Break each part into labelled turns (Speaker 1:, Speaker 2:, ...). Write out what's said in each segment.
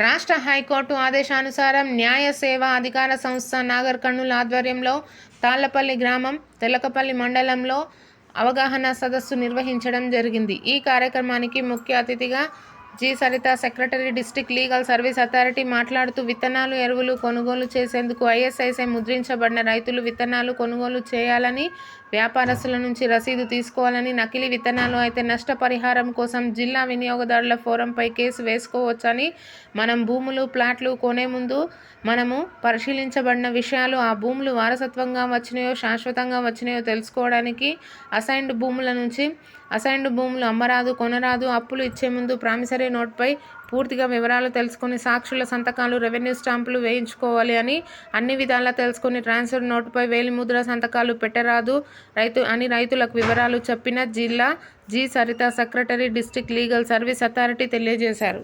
Speaker 1: రాష్ట్ర హైకోర్టు ఆదేశానుసారం న్యాయ సేవా అధికార సంస్థ నాగర్ కర్నూలు ఆధ్వర్యంలో తాళ్ళపల్లి గ్రామం తెలకపల్లి మండలంలో అవగాహన సదస్సు నిర్వహించడం జరిగింది. ఈ కార్యక్రమానికి ముఖ్య అతిథిగా G. Saritha secretary district legal service authority మాట్లాడుతూ విత్తనాలు ఎరువులు కొనుగోలు చేసేందుకు ఐఎస్ఐసై ముద్రించబడిన రైతులు విత్తనాలు కొనుగోలు చేయాలని వ్యాపారస్తుల నుంచి రసీదు తీసుకోవాలని నకిలీ విత్తనాలు అయితే నష్టపరిహారం కోసం జిల్లా వినియోగదారుల ఫోరంపై కేసు వేసుకోవచ్చని మనం భూములు ప్లాట్లు కొనే ముందు మనము పరిశీలించబడిన విషయాలు ఆ భూములు వారసత్వంగా వచ్చినాయో శాశ్వతంగా వచ్చినాయో తెలుసుకోవడానికి అసైన్డ్ భూముల నుంచి అసైన్డ్ భూములు అమ్మరాదు కొనరాదు అప్పులు ఇచ్చే ముందు ప్రామిసరీ నోట్పై పూర్తిగా వివరాలు తెలుసుకొని సాక్షుల సంతకాలు రెవెన్యూ స్టాంపులు వేయించుకోవాలి అని అన్ని విధాలా తెలుసుకొని ట్రాన్స్ఫర్ నోటుపై వేలిముద్ర సంతకాలు పెట్టరాదు రైతు అని రైతులకు వివరాలు చెప్పిన జిల్లా G. Saritha secretary district legal service authority తెలియజేశారు.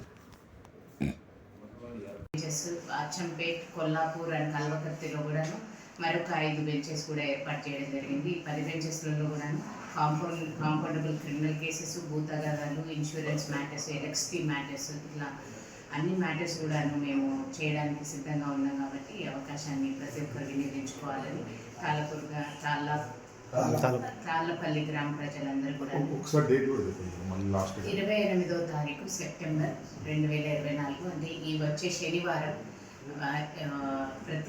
Speaker 2: కొల్లాపూర్ అండ్ కల్వకర్తిలో కూడాను మరొక ఐదు బెంచెస్ కూడా ఏర్పాటు చేయడం జరిగింది. ఈ పది బెంచెస్లలో కూడాను కాంపౌండ్ కాంపౌండబుల్ క్రిమినల్ కేసెస్ భూతగాదాలు ఇన్సూరెన్స్ మ్యాటర్స్ ఎలక్ట్రిసిటీ మ్యాటర్స్ ఇట్లా అన్ని మ్యాటర్స్ కూడాను మేము చేయడానికి సిద్ధంగా ఉన్నాం కాబట్టి ఈ అవకాశాన్ని ప్రతి ఒక్కరు వినియోగించుకోవాలని తాళ్ళపూర్గా తాళ్ళ తాళ్ళపల్లి గ్రామ ప్రజలందరూ కూడా
Speaker 3: కూడా
Speaker 2: ఇరవై ఎనిమిదో తారీఖు సెప్టెంబర్ రెండు వేల ఇరవై నాలుగు అంటే ఈ వచ్చే శనివారం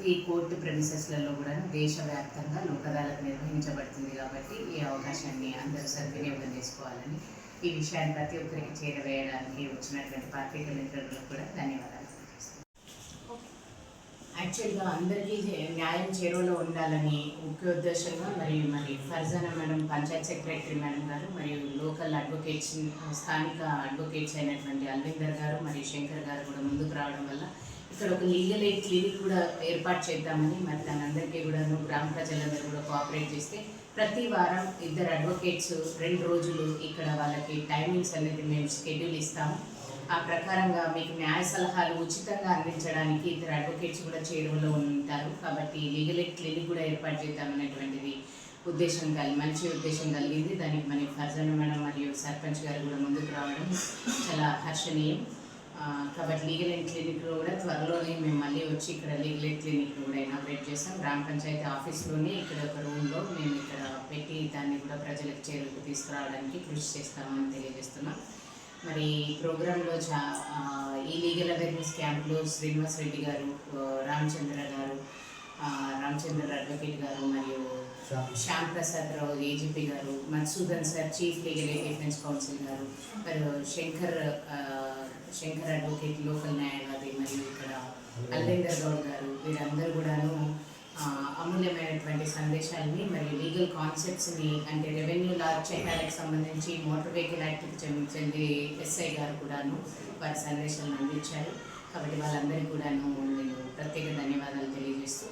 Speaker 2: ఈ కోర్టు ప్రెమిసెస్లలో కూడా దేశవ్యాప్తంగా లోకదాలకు నిర్వహించబడుతుంది కాబట్టి ఈ అవకాశాన్ని అందరూ సద్వినియోగం చేసుకోవాలని ఈ విషయాన్ని ప్రతి ఒక్కరికి చేరవేయడానికి వచ్చినటువంటి పాత్రిక మిత్రులకు కూడా ధన్యవాదాలు యాక్చువల్గా అందరికీ న్యాయం చేరువలో ఉండాలని ముఖ్య ఉద్దేశంగా మరియు మరి Farzana madam panchayat secretary madam గారు మరియు లోకల్ అడ్వకేట్స్ స్థానిక అడ్వకేట్స్ అయినటువంటి అల్విందర్ గారు మరియు శంకర్ గారు కూడా ముందుకు రావడం వల్ల ఇక్కడ ఒక లీగల్ ఎయిడ్ క్లినిక్ కూడా ఏర్పాటు చేద్దామని మరి దానందరికీ కూడా గ్రామ ప్రజలందరూ కూడా కోఆపరేట్ చేస్తే ప్రతి వారం ఇద్దరు అడ్వకేట్స్ రెండు రోజులు ఇక్కడ వాళ్ళకి టైమింగ్స్ అనేది మేము షెడ్యూల్ ఇస్తాము. ఆ ప్రకారంగా మీకు న్యాయ సలహాలు ఉచితంగా అందించడానికి ఇద్దరు అడ్వకేట్స్ కూడా చేరువలో ఉంటారు. కాబట్టి లీగల్ ఎయిడ్ క్లినిక్ కూడా ఏర్పాటు చేద్దామనేటువంటిది ఉద్దేశం కలిగి మంచి ఉద్దేశం కలిగింది. దానికి మన ఫర్జన మేడం మరియు సర్పంచ్ గారు కూడా ముందుకు రావడం చాలా హర్షణీయం. కాబట్టి లీగల్ ఎయిడ్ క్లినిక్లో కూడా త్వరలోనే మేము మళ్ళీ వచ్చి ఇక్కడ లీగల్ ఎయిడ్ క్లినిక్ కూడా ఇనాగ్రేట్ చేస్తాం. గ్రామ పంచాయతీ ఆఫీస్లోనే ఇక్కడ ఒక రూమ్లో మేము ఇక్కడ పెట్టి దాన్ని కూడా ప్రజలకు చేరుకు తీసుకురావడానికి కృషి చేస్తామని తెలియజేస్తున్నాం. మరి ప్రోగ్రాంలో చా ఈ లీగల్ అవేర్నెస్ క్యాంప్లో శ్రీనివాస్ రెడ్డి గారు రామచంద్ర గారు రామచంద్ర అడ్వకేట్ గారు మరియు శ్యామ్ ప్రసాద్ రావు ఏజీపీ గారు Madhusudan sir chief legal aid defence counsel గారు మరియు శంకర్ శంకర్ అడ్వకేట్ లోకల్ న్యాయవాది మరియు ఇక్కడ అల్లేందర్ గౌడ్ గారు వీరందరూ కూడాను అమూల్యమైనటువంటి సందేశాలని మరియు లీగల్ కాన్సెప్ట్స్ని అంటే రెవెన్యూ లా చట్టాలకు సంబంధించి మోటార్ వెహికల్ యాక్ట్కి చెంది చెంది ఎస్ఐ గారు కూడాను వారి సందేశాలను అందించారు. కాబట్టి వాళ్ళందరికీ కూడాను నేను ప్రత్యేక ధన్యవాదాలు తెలియజేస్తూ